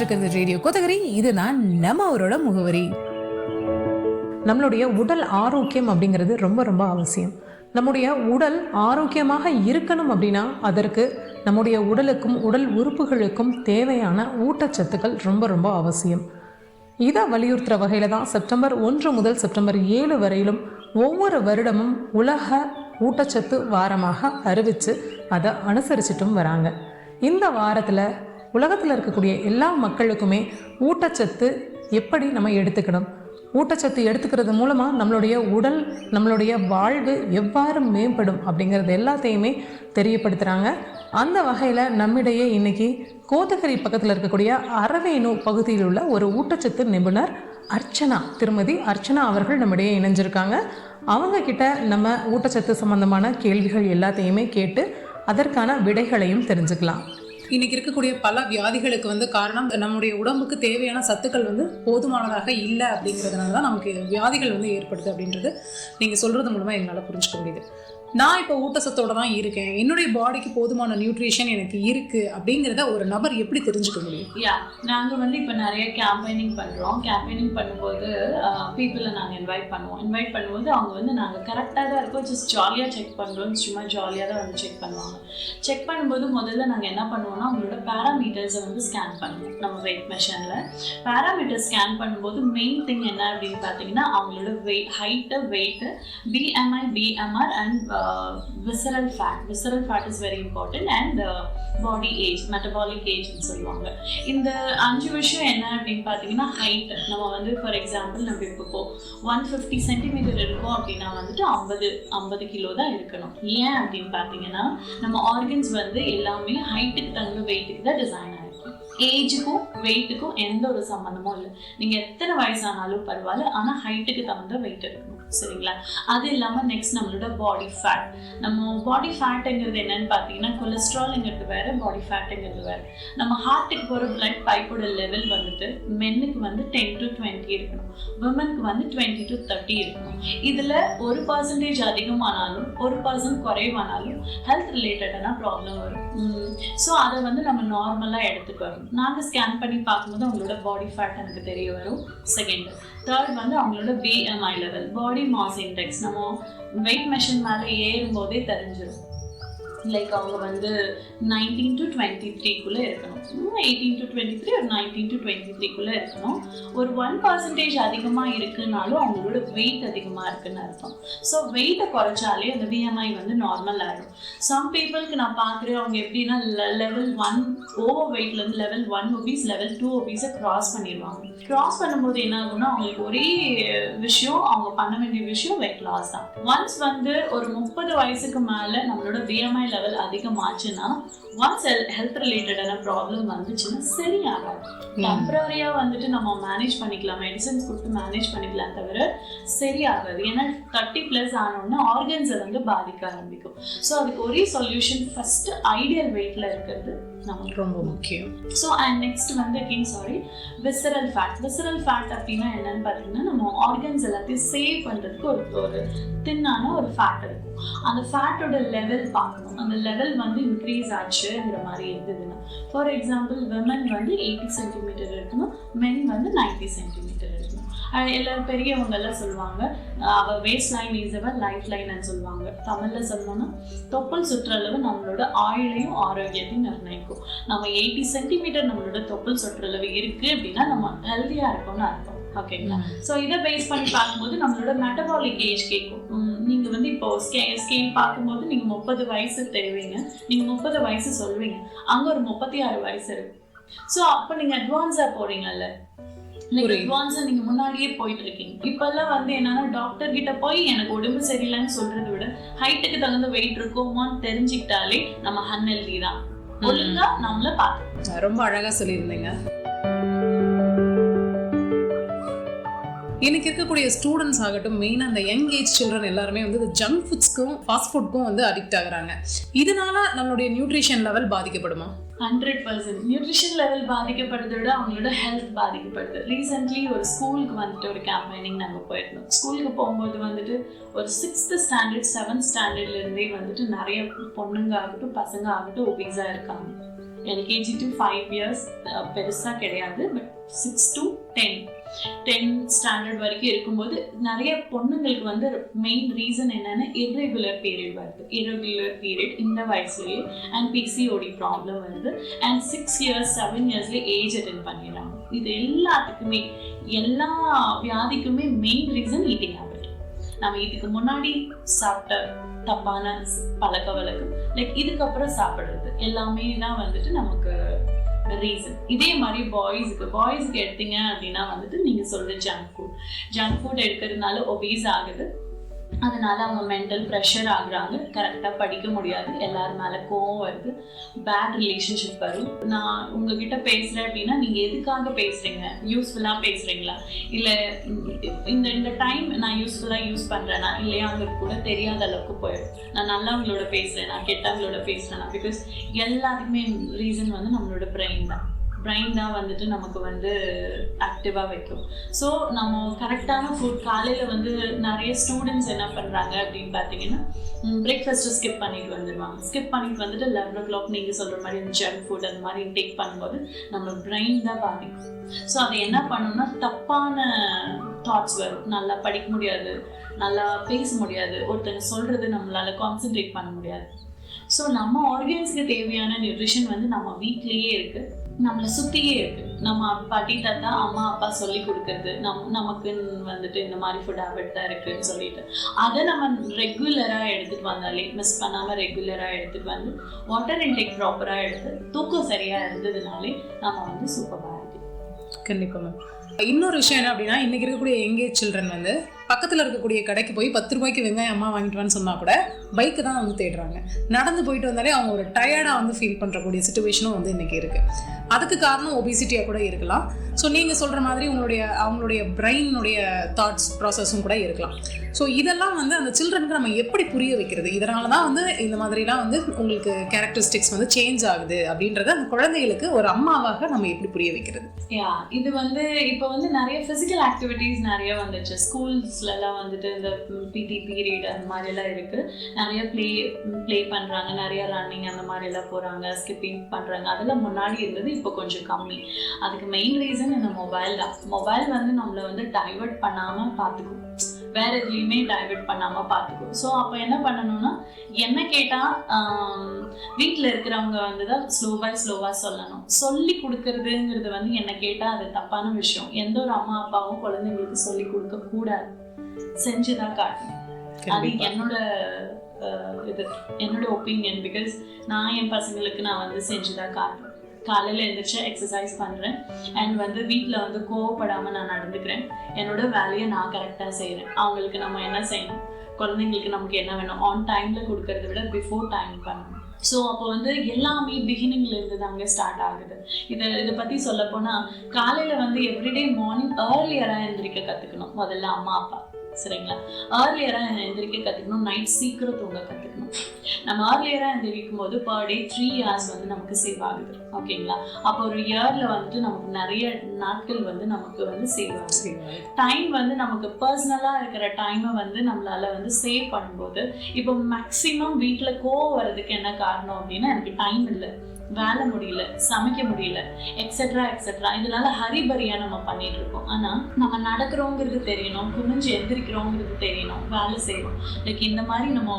கேட்டுட்டு இருக்கிறது ரேடியோ கோத்தகிரி இதுதான் நம்ம அவரோட முகவரி. நம்மளுடைய உடல் ஆரோக்கியம் அப்படிங்கிறது ரொம்ப ரொம்ப அவசியம். நம்முடைய உடல் ஆரோக்கியமாக இருக்கணும் அப்படின்னா அதற்கு நம்முடைய உடலுக்கும் உடல் உறுப்புகளுக்கும் தேவையான ஊட்டச்சத்துக்கள் ரொம்ப ரொம்ப அவசியம். இதை வலியுறுத்துகிற வகையில் தான் செப்டம்பர் ஒன்று முதல் செப்டம்பர் ஏழு வரையிலும் ஒவ்வொரு வருடமும் உலக ஊட்டச்சத்து வாரமாக அறிவித்து அதை அனுசரிச்சிட்டும் வராங்க. இந்த வாரத்தில் உலகத்தில் இருக்கக்கூடிய எல்லா மக்களுக்குமே ஊட்டச்சத்து எப்படி நம்ம எடுத்துக்கணும்? ஊட்டச்சத்து எடுத்துக்கிறது மூலமாக நம்மளுடைய உடல் நம்மளுடைய வாழ்வு எவ்வாறு மேம்படும் அப்படிங்கிறது எல்லாத்தையுமே தெரியப்படுத்துகிறாங்க அந்த வகையில் நம்மிடையே இன்னைக்கு கோத்தகிரி பக்கத்தில் இருக்கக்கூடிய அரவேணு பகுதியில் உள்ள ஒரு ஊட்டச்சத்து நிபுணர் அர்ச்சனா திருமதி அர்ச்சனா அவர்கள் நம்மிடையே இணைஞ்சிருக்காங்க. அவங்கக்கிட்ட நம்ம ஊட்டச்சத்து சம்பந்தமான கேள்விகள் எல்லாத்தையுமே கேட்டு அதற்கான விடைகளையும் தெரிஞ்சுக்கலாம். இன்னைக்கு இருக்கக்கூடிய பல வியாதிகளுக்கு வந்து காரணம் நம்முடைய உடம்புக்கு தேவையான சத்துக்கள் வந்து போதுமானதாக இல்லை அப்படிங்கிறதுனால தான் நமக்கு வியாதிகள் வந்து ஏற்படுது அப்படின்றது நீங்கள் சொல்கிறது மூலமாக எங்களால் புரிஞ்சுக்க முடியுது. நான் இப்போ ஊட்டச்சத்தோட தான் இருக்கேன். என்னுடைய பாடிக்கு போதுமான நியூட்ரிஷன் எனக்கு இருக்குது அப்படிங்கிறத ஒரு நபர் எப்படி தெரிஞ்சுக்க முடியும்? யா நாங்கள் வந்து இப்போ நிறைய கேம்பெயினிங் பண்ணுறோம் கேம்பெயினிங் பண்ணும்போது பீப்புளை நாங்கள் இன்வைட் பண்ணுவோம். இன்வைட் பண்ணும்போது அவங்க வந்து நாங்கள் கரெக்டாக தான் இருக்கோம். ஜஸ்ட் ஜாலியாக செக் பண்ணுறோம் சும்மா ஜாலியாக தான் வந்து செக் பண்ணுவாங்க. செக் பண்ணும்போது முதல்ல நாங்கள் என்ன பண்ணுவோம்னா அவங்களோட பேராமீட்டர்ஸை வந்து ஸ்கேன் பண்ணுவோம். நம்ம வெயிட் மெஷினில் பேராமீட்டர் ஸ்கேன் பண்ணும்போது மெயின் திங் என்ன அப்படின்னு பார்த்தீங்கன்னா அவங்களோட weight height weight BMI BMR and visceral fat visceral fat is very important and body age metabolic ஏஜ்னு சொல்லுவாங்க. இந்த அஞ்சு விஷயம் என்ன அப்படின்னு பார்த்தீங்கன்னா ஹைட் நம்ம வந்து ஃபார் எக்ஸாம்பிள் நம்ம இப்போ ஒன் ஃபிஃப்டி சென்டிமீட்டர் இருக்கோம் அப்படின்னா வந்துட்டு ஐம்பது ஐம்பது கிலோ தான் இருக்கணும். ஏன் அப்படின்னு பார்த்தீங்கன்னா நம்ம ஆர்கன்ஸ் வந்து எல்லாமே ஹைட்டுக்கு தகுந்த வெயிட்டுக்கு தான் டிசைன் ஆயிருக்கும் ஏஜுக்கும் வெயிட்டுக்கும் எந்த ஒரு சம்மந்தமும் இல்லை. நீங்கள் எத்தனை வயசானாலும் பரவாயில்ல ஆனால் ஹைட்டுக்கு தகுந்த வெயிட் இருக்கணும். சரிங்களா? அது இல்லாமல் நெக்ஸ்ட் நம்மளோட பாடி ஃபேட் நம்ம பாடி ஃபேட்டுங்கிறது என்னன்னு பார்த்தீங்கன்னா கொலஸ்ட்ரால்ங்கிறது வேற பாடி ஃபேட்டுங்கிறது வேற. நம்ம ஹார்ட்டுக்கு போகிற பிளட் பைப்போட லெவல் வந்துட்டு மென்னுக்கு வந்து டென் டு டுவெண்ட்டி இருக்கணும். விமனுக்கு வந்து டுவெண்ட்டி டு தேர்ட்டி இருக்கணும். இதில் ஒரு பர்சன்டேஜ் அதிகமானாலும் ஒரு பர்சன்ட் குறைவானாலும் ஹெல்த் ரிலேட்டடான ப்ராப்ளம் வரும். ஸோ அதை வந்து நம்ம நார்மலாக எடுத்துட்டு நாங்கள் ஸ்கேன் பண்ணி பார்க்கும்போது அவங்களோட பாடி ஃபேட் எனக்கு தெரிய வரும். செகண்ட் தேர்ட் வந்து அவங்களோட BMI level body mass index நம்ம வெயிட் மெஷின் மேலே ஏறும்போதே தெரிஞ்சிடும் லைக் அவங்க வந்து நைன்டீன் டு டுவெண்ட்டி த்ரீக்குள்ளே இருக்கணும். எயிட்டீன் டு டுவெண்ட்டி த்ரீ ஒரு நைன்டீன் டு டுவெண்ட்டி த்ரீக்குள்ளே இருக்கணும். ஒரு ஒன் பர்சன்டேஜ் அதிகமாக இருக்குனாலும் அவங்களோட வெயிட் அதிகமாக இருக்குன்னு அர்த்தம். ஸோ வெயிட்டை குறைச்சாலே அந்த பிஎம்ஐ வந்து நார்மல் ஆகிடும் சம் பீப்புளுக்கு நான் பார்க்குறேன் அவங்க எப்படின்னா level one over வெயிட்லேருந்து level one obese level two ஒபீஸை cross பண்ணிடுவாங்க க்ராஸ் பண்ணும்போது என்ன ஆகும்னா அவங்களுக்கு ஒரே விஷயம் அவங்க பண்ண வேண்டிய விஷயம் வெயிட் லாஸ் தான். ஒன்ஸ் வந்து ஒரு முப்பது வயசுக்கு மேலே நம்மளோட பிஎம்ஐ லெவல் அதிகமாச்சுன்னா ஒன்ஸ் ஹெல்த் ரிலேட்டடான ப்ராப்ளம் வந்துச்சுன்னா சரியாகாது. டெம்பரரியா வந்துட்டு நம்ம மேனேஜ் பண்ணிக்கலாம். மெடிசன்ஸ் கொடுத்து மேனேஜ் பண்ணிக்கலாம் தவிர சரியாகாது. ஏன்னா தேர்ட்டி ப்ளஸ் ஆனோடனே ஆர்கன்ஸை வந்து பாதிக்க ஆரம்பிக்கும். ஸோ அதுக்கு ஒரே சொல்யூஷன் ஃபர்ஸ்ட் ஐடியல் வெயிட்ல இருக்கிறது நமக்கு. ரொம்ப முக்கியம். ஸோ அண்ட் நெக்ஸ்ட் வந்து again sorry visceral fat visceral fat அப்படின்னா என்னன்னு பார்த்தீங்கன்னா நம்ம ஆர்கன்ஸ் எல்லாத்தையும் சேவ் பண்ணுறதுக்கு ஒரு ஒரு தின்னான ஒரு ஃபேட் இருக்கும். அந்த ஃபேட்டோட லெவல் பார்க்கணும். அந்த லெவல் வந்து இன்க்ரீஸ் ஆச்சுங்கிற மாதிரி இருந்ததுன்னா ஃபார் எக்ஸாம்பிள் விமன் வந்து எயிட்டி சென்டிமீட்டர் இருக்கணும் மென் வந்து நைன்டி சென்டிமீட்டர் இருக்கணும். எல்லாரும் பெரியவங்க எல்லாம் சொல்லுவாங்க அஹ் waist line is our life line சொல்லுவாங்க. தமிழில் சொல்லணும்னா தொப்பல் சுற்றளவு நம்மளோட ஆயுளையும் ஆரோக்கியத்தையும் நிர்ணயிக்கும். நம்ம எயிட்டி சென்டிமீட்டர் நம்மளோட தொப்பல் சுற்றளவு இருக்குது அப்படின்னா நம்ம ஹெல்த்தியாக இருக்கோம்னு அர்த்தம். ஓகேங்களா? ஸோ இதை பேஸ் பண்ணி பார்க்கும்போது நம்மளோட மெட்டபாலிக் ஏஜ் கேட்கும் உம், நீங்க வந்து இப்போ ஸ்கே ஸ்கேல் பார்க்கும்போது நீங்க முப்பது வயசு தெரிவிங்க. நீங்க முப்பது வயசு சொல்வீங்க. அங்க ஒரு முப்பத்தி ஆறு வயசு இருக்கு. ஸோ அப்போ நீங்க அட்வான்ஸா போறீங்கல்ல? நீங்க புரியுது. அட்வான்ஸா நீங்க முன்னாடியே போயிட்டு இருக்கீங்க. இப்பெல்லாம் வந்து என்னன்னா டாக்டர் கிட்ட போய் எனக்கு உடம்பு சரியில்லைன்னு சொல்றதை விட ஹைட்டுக்கு தகுந்த வெயிட் இருக்குமான்னு தெரிஞ்சுக்கிட்டாலே நம்ம அன்ஹெல்தி தான். ஒழுங்கா நம்மள பார்த்து ரொம்ப அழகா சொல்லியிருந்தீங்க. இன்னைக்கு இருக்கக்கூடிய ஸ்டூடெண்ட்ஸ் ஆகட்டும் மெயினாக அந்த யங் ஏஜ் சில்ட்ரன் எல்லாருமே வந்து இந்த ஜங்க் ஃபுட்ஸ்க்கும் ஃபாஸ்ட் ஃபுட்க்கும் வந்து அடிக்ட் ஆகுறாங்க. இதனால நம்மளுடைய நியூட்ரிஷன் லெவல் பாதிக்கப்படுமா? ஹண்ட்ரட் பர்சன்ட் நியூட்ரிஷன் லெவல் பாதிக்கப்படுறதை விட அவங்களோட ஹெல்த் பாதிக்கப்படுது. ரீசெண்ட்லி ஒரு ஸ்கூலுக்கு வந்துட்டு ஒரு கேம்பெயினிங் நாங்கள் போயிருந்தோம். ஸ்கூலுக்கு போகும்போது வந்துட்டு ஒரு சிக்ஸ்த் ஸ்டாண்டர்ட் செவன்த் ஸ்டாண்டர்ட்லேருந்தே வந்துட்டு நிறைய பொண்ணுங்க ஆகட்டும் பசங்க ஆகட்டும் ஒபீஸாக இருக்காங்க. எல்கேஜி டு ஃபைவ் இயர்ஸ் பெருசாக கிடையாது but six to ten ten standard வரைக்கும் இருக்கும்போது நிறைய பொண்ணுங்களுக்கு வந்து மெயின் ரீசன் என்னென்னா irregular பீரியட் வருது. Irregular பீரியட் இந்த வயசுலேயே அண்ட் பிசிஓடி ப்ராப்ளம் வருது. அண்ட் சிக்ஸ் இயர்ஸ் செவன் இயர்ஸ்லேயே ஏஜ் அட்டன் பண்ணிடுறாங்க. இது எல்லாத்துக்குமே எல்லா வியாதிக்குமே மெயின் ரீசன் ஈட்டிங் ஹேபிட் நம்ம இதுக்கு முன்னாடி சாப்பிட்ட தப்பான பழக்க வழக்கம் லைக் இதுக்கப்புறம் சாப்பிட்றது எல்லாமே தான் வந்துட்டு நமக்கு ரீசன் இதே மாதிரி பாய்ஸுக்கு பாய்ஸுக்கு எடுத்தீங்க அப்படின்னா வந்துட்டு நீங்க சொல்கிற ஜங்க் ஃபுட் ஜங்க் ஃபுட் எடுக்கிறதுனால ஒபீஸ் ஆகுது. அதனால அவங்க மென்டல் ப்ரெஷர் ஆகுறாங்க. கரெக்டாக படிக்க முடியாது. எல்லார் மேலே கோவம் வருது. பேட் ரிலேஷன்ஷிப் வரும். நான் உங்ககிட்ட பேசுகிறேன் அப்படின்னா நீங்கள் எதுக்காக பேசுகிறீங்க யூஸ்ஃபுல்லாக பேசுகிறீங்களா இல்லை இந்த இந்த டைம் நான் யூஸ்ஃபுல்லாக யூஸ் பண்ணுறேனா இல்லையாங்கிறது கூட தெரியாத அளவுக்கு போயிடும். நான் நல்லவங்களோட பேசுகிறேன் நான் கெட்டவங்களோட பேசுகிறேன்னா பிகாஸ் எல்லாத்துக்குமே ரீசன் வந்து நம்மளோட பிரெயின் தான். பிரெயின் தான் வந்துட்டு நமக்கு வந்து ஆக்டிவாக வைக்கும். ஸோ நம்ம கரெக்டான ஃபுட் காலையில் வந்து நிறைய ஸ்டூடெண்ட்ஸ் என்ன பண்ணுறாங்க அப்படின்னு பார்த்தீங்கன்னா பிரேக்ஃபாஸ்ட்டு ஸ்கிப் பண்ணிட்டு வந்துடுவாங்க ஸ்கிப் பண்ணிட்டு வந்துட்டு லெவன் ஓ கிளாக் நீங்கள் சொல்கிற மாதிரி ஜங்க் ஃபுட் அந்த மாதிரி இன்டேக் பண்ணும்போது நம்ம பிரெயின் தான் பாதிக்கும். ஸோ அது என்ன பண்ணணும்னா தப்பான தாட்ஸ் வரும். நல்லா படிக்க முடியாது. நல்லா பேச முடியாது. ஒருத்தங்க சொல்கிறது நம்மளால் கான்சென்ட்ரேட் பண்ண முடியாது. ஸோ நம்ம ஆர்கன்ஸ்க்கு தேவையான நியூட்ரிஷன் வந்து நம்ம வீட்லேயே இருக்குது நம்மளை சுற்றியே இருக்கு. நம்ம பாட்டி தாத்தா அம்மா அப்பா சொல்லி கொடுக்கறது. நம் நமக்குன்னு வந்துட்டு இந்த மாதிரி ஃபுட் ஹேபிட் தான் இருக்குன்னு சொல்லிட்டு. அதை நம்ம ரெகுலராக எடுத்துட்டு வந்தாலே மிஸ் பண்ணாமல் ரெகுலராக எடுத்துட்டு வந்து வாட்டர் இன்டேக் ப்ராப்பராக எடுத்து தூக்கம் சரியாக இருந்ததுனாலே நம்ம வந்து சூப்பராக இருக்கு. கண்டிப்பாக மேம் இன்னொரு விஷயம் என்ன அப்படின்னா இன்னைக்கு இருக்கக்கூடிய எங்கேஜ் சில்ட்ரன் வந்து பக்கத்தில் இருக்கக்கூடிய கடைக்கு போய் பத்து ரூபாய்க்கு வெங்காயம் அம்மா வாங்கிட்டு சொன்னால் கூட பைக்கு தான் வந்து தேடுறாங்க. நடந்து போயிட்டு வந்தாலே அவங்க ஒரு டயர்டாக வந்து ஃபீல் பண்ணுறக்கூடிய சுச்சுவேஷனும் வந்து இன்றைக்கி இருக்குது அதுக்கு காரணம் ஒபிசிட்டியாக கூட இருக்கலாம். ஸோ நீங்கள் சொல்கிற மாதிரி உங்களுடைய அவங்களுடைய பிரெயினுடைய தாட்ஸ் ப்ராசஸும் கூட இருக்கலாம். ஸோ இதெல்லாம் வந்து அந்த சில்ட்ரனுக்கு நம்ம எப்படி புரிய வைக்கிறது? இதனால தான் வந்து இந்த மாதிரிலாம் வந்து உங்களுக்கு கேரக்டரிஸ்டிக்ஸ் வந்து சேஞ்ச் ஆகுது அப்படின்றத அந்த குழந்தைகளுக்கு ஒரு அம்மாவாக நம்ம எப்படி புரிய வைக்கிறது? யா இது வந்து இப்போ வந்து நிறைய ஃபிசிக்கல் ஆக்டிவிட்டீஸ் நிறைய வந்துச்சு. ஸ்கூல்ஸ்லலாம் வந்துட்டு இந்த பிடி பீரியட் அந்த மாதிரிலாம் இருக்குது நிறைய ப்ளே ப்ளே பண்ணுறாங்க நிறைய ரன்னிங் அந்த மாதிரிலாம் போகிறாங்க ஸ்கிப்பிங் பண்ணுறாங்க அதெல்லாம் முன்னாடி இருந்தது இப்போ கொஞ்சம் கம்மி. அதுக்கு மெயின் ரீசன் இந்த மொபைல் தான். மொபைல் வந்து நம்மளை வந்து டைவர்ட் பண்ணாமல் பார்த்துக்கும். வேற எதுலேயுமே டைவர்ட் பண்ணாமல் பார்த்துக்கும். ஸோ அப்போ என்ன பண்ணணும்னா என்ன கேட்டால் வீட்டில் இருக்கிறவங்க வந்து தான் ஸ்லோவாக ஸ்லோவாக சொல்லணும். சொல்லி கொடுக்கறதுங்கிறது வந்து என்ன கேட்டால் அது தப்பான விஷயம். எந்த ஒரு அம்மா அப்பாவும் குழந்தைங்களுக்கு சொல்லி கொடுக்கக்கூடாது கூடாது செஞ்சுதான் காட்டணும் அது. என்னோட இது என்னோட ஒப்பீனியன் பிகாஸ் நான் என் பசங்களுக்கு நான் வந்து செஞ்சுதான் காட்டுறேன் காலையில் எழுந்திரிச்சு எக்ஸசைஸ் பண்ணுறேன் அண்ட் வந்து வீட்டில் வந்து கோவப்படாமல் நான் நடந்துக்கிறேன். என்னோட வேலையை நான் கரெக்டாக செய்கிறேன் அவங்களுக்கு நம்ம என்ன செய்யணும்? குழந்தைங்களுக்கு நமக்கு என்ன வேணும்? ஆன் டைமில் கொடுக்கறத விட பிஃபோர் டைம் பண்ணணும். ஸோ அப்போ வந்து எல்லாமே பிகினிங்ல இருந்து தாங்க ஸ்டார்ட் ஆகுது. இதை இதை பற்றி சொல்ல போனால் காலையில் வந்து எவ்ரிடே மார்னிங் ஏர்லியராக எந்திரிக்க கற்றுக்கணும் முதல்ல அம்மா அப்பா. சரிங்களா? ஏர்லியராக எந்திரிக்க கற்றுக்கணும் நைட் சீக்கிரம் தூங்க கற்றுக்கணும் நம்ம ஏர்லியராக எந்திரிக்கும் போது பர் டே த்ரீ ஹவர்ஸ் வந்து நமக்கு சேவ் ஆகுது. ஓகேங்களா? அப்போ ஒரு இயரில் வந்துட்டு நமக்கு நிறைய நாட்கள் வந்து நமக்கு வந்து சேவ் ஆகுது. டைம் வந்து நமக்கு பர்சனலாக இருக்கிற டைமை வந்து நம்மளால வந்து சேவ் பண்ணும்போது இப்போ மேக்ஸிமம் வீட்டில் கோவம் வர்றதுக்கு என்ன காரணம் அப்படின்னா எனக்கு டைம் இல்லை. வேலை முடியல சமைக்க முடியல எக்ஸெட்ரா எக்ஸெட்ரா இதனால ஹரிபரியா நம்ம பண்ணிட்டு இருக்கோம். ஆனா நம்ம நடக்கிறோங்கிறது தெரியணும் குனிஞ்சு எந்திரிக்கிறோங்கிறது தெரியணும் வேலை செய்யறோம் லைக் இந்த மாதிரி நம்ம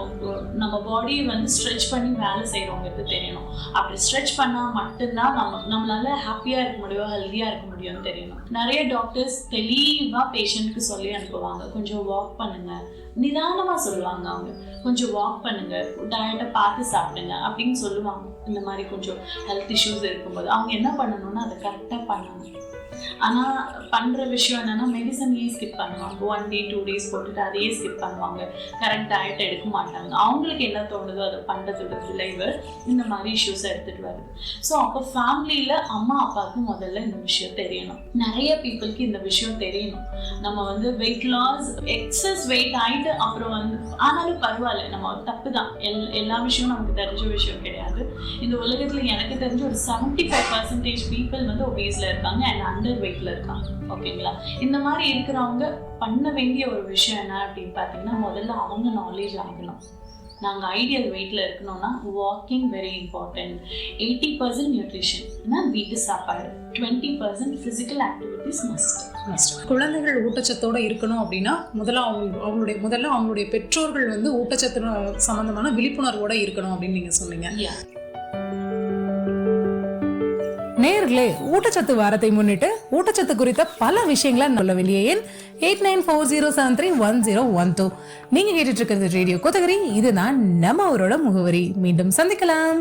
நம்ம பாடியை வந்து ஸ்ட்ரெச் பண்ணி வேலை செய்யறோங்கிறது தெரியணும். அப்படி ஸ்ட்ரெச் பண்ணா மட்டும்தான் நம்ம நம்மளால ஹாப்பியா இருக்க முடியும் ஹெல்த்தியா இருக்க முடியும்னு தெரியணும். நிறைய டாக்டர்ஸ் தெளிவா பேஷண்ட்க்கு சொல்லி அனுப்புவாங்க. கொஞ்சம் வாக் பண்ணுங்க நிதானமாக சொல்லுவாங்க அவங்க. கொஞ்சம் வாக் பண்ணுங்க டயட்டை பார்த்து சாப்பிடுங்க அப்படின்னு சொல்லுவாங்க. இந்த மாதிரி கொஞ்சம் ஹெல்த் இஷ்யூஸ் இருக்கும்போது அவங்க என்ன பண்ணணும்னா அதை கரெக்டாக பண்ணணும். ஆனால் பண்ணுற விஷயம் என்னன்னா மெடிசனையே ஸ்கிப் பண்ணுவாங்க. ஒன் டே டூ டேஸ் போட்டுட்டு அதையே ஸ்கிப் பண்ணுவாங்க. கரெக்ட் டயட் எடுக்க மாட்டாங்க. அவங்களுக்கு என்ன தோணுதோ அதை பண்ணுறதோட விளைவு இந்த மாதிரி இஷ்யூஸ் எடுத்துகிட்டு வருது. ஸோ அப்போ ஃபேமிலியில் அம்மா அப்பாவுக்கு முதல்ல இந்த விஷயம் தெரியணும். நிறைய பீப்புளுக்கு இந்த விஷயம் தெரியணும். நம்ம வந்து வெயிட் லாஸ் எக்ஸஸ் வெயிட் ஆயிட்டு அப்புறம் வந்து ஆனாலும் பரவாயில்ல. நம்ம தப்பு தான் எல் எல்லா விஷயமும் நமக்கு தெரிஞ்ச விஷயம் கிடையாது. இந்த உலகத்துல எனக்கு தெரிஞ்ச ஒரு செவன்ட்டி ஃபைவ் பர்சன்டேஜ் பீப்புள் வந்து ஒபேஸ்ல இருக்காங்க. அண்ட் அண்டர் வெயிட்ல இருக்காங்க. ஓகேங்களா இந்த மாதிரி இருக்கிறவங்க பண்ண வேண்டிய ஒரு விஷயம் என்ன அப்படின்னு பார்த்தீங்கன்னா முதல்ல அவங்க நாலேஜ் ஆகணும் நாங்கள் ஐடியல் வெயிட்டில் இருக்கணும்னா walking very important eighty percent nutrition வீட்டு சாப்பாடு. Twenty percent physical activities must குழந்தைகள் ஊட்டச்சத்தோட இருக்கணும் அப்படின்னா முதல்ல அவங்க அவங்களுடைய முதல்ல அவங்களுடைய பெற்றோர்கள் வந்து ஊட்டச்சத்து சம்பந்தமான விழிப்புணர்வோட இருக்கணும் அப்படின்னு நீங்க சொன்னீங்க. நேர்களே ஊட்டச்சத்து வாரத்தை முன்னிட்டு ஊட்டச்சத்து குறித்த பல விஷயங்களை நல்ல வெளியே. எண் eight nine four zero seven three one zero one two. நீங்க கேட்டுட்டு இருக்கிறது ரேடியோ கோத்தகிரி. இதுதான் நம்ம அவரோட முகவரி. மீண்டும் சந்திக்கலாம்.